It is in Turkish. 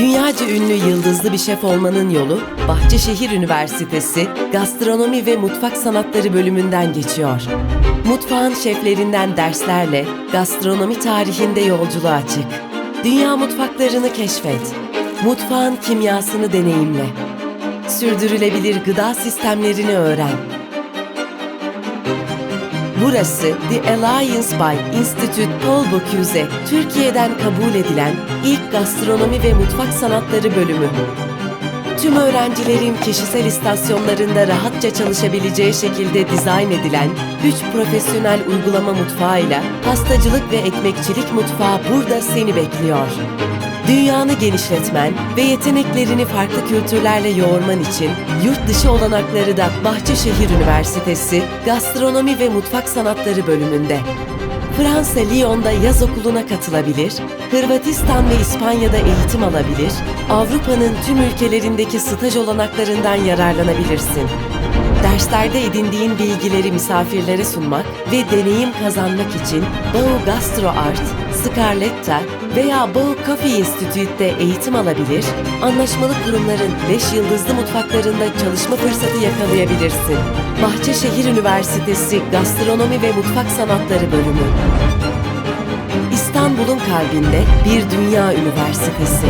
Dünyaca ünlü yıldızlı bir şef olmanın yolu Bahçeşehir Üniversitesi Gastronomi ve Mutfak Sanatları bölümünden geçiyor. Mutfağın şeflerinden derslerle gastronomi tarihinde yolculuğa çık. Dünya mutfaklarını keşfet. Mutfağın kimyasını deneyimle. Sürdürülebilir gıda sistemlerini öğren. Burası The Alliance by Institut Paul Bocuse, Türkiye'den kabul edilen ilk gastronomi ve mutfak sanatları bölümü. Tüm öğrencilerin kişisel istasyonlarında rahatça çalışabileceği şekilde dizayn edilen 3 profesyonel uygulama mutfağıyla pastacılık ve ekmekçilik mutfağı burada seni bekliyor. Dünyanı genişletmen ve yeteneklerini farklı kültürlerle yoğurman için yurt dışı olanakları da Bahçeşehir Üniversitesi Gastronomi ve Mutfak Sanatları bölümünde. Fransa Lyon'da yaz okuluna katılabilir, Hırvatistan ve İspanya'da eğitim alabilir, Avrupa'nın tüm ülkelerindeki staj olanaklarından yararlanabilirsin. Derslerde edindiğin bilgileri misafirlere sunmak ve deneyim kazanmak için Bau Gastro Art, Scarletta veya Bau Coffee Institute'de eğitim alabilir, anlaşmalı kurumların 5 yıldızlı mutfaklarında çalışma fırsatı yakalayabilirsin. Bahçeşehir Üniversitesi Gastronomi ve Mutfak Sanatları Bölümü İstanbul'un kalbinde bir dünya üniversitesi.